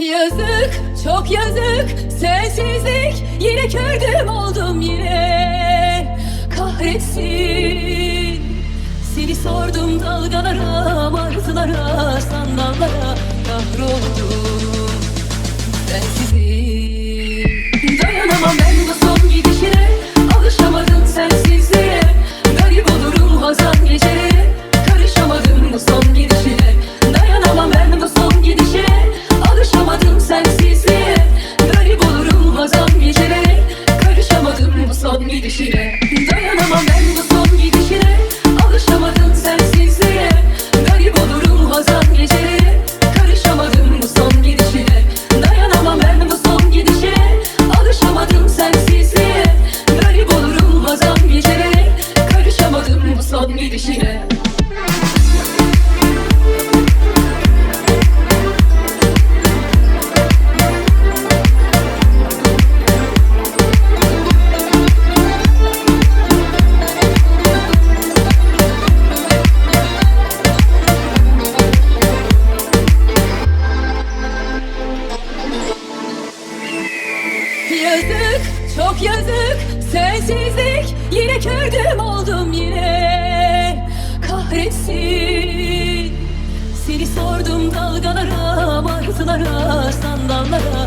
Yazık, çok yazık, sensizlik Yine kördüm oldum yine. Kahretsin. Seni sordum dalgalara, martılara, sandallara. Kahroldum. yazık, çok yazık. Sensizlik yine kördüm oldum yine. Kahretsin. Seni sordum dalgalara, martılara, sandallara.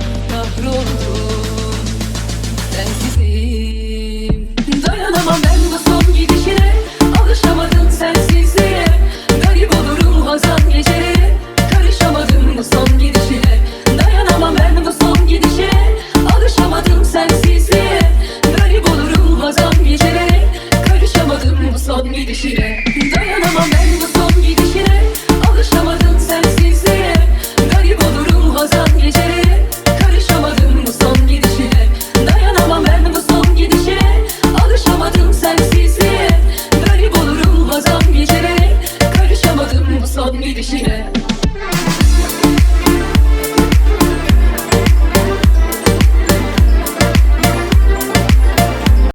gidişine Dayanamam ben bu son gidişine Alışamadım sensizliğe. Garip olurum hazan geceye Karışamadım bu son gidişine. Dayanamam ben bu son gidişine Alışamadım sensizliğe. Garip olurum hazan geceye Karışamadım bu son gidişine.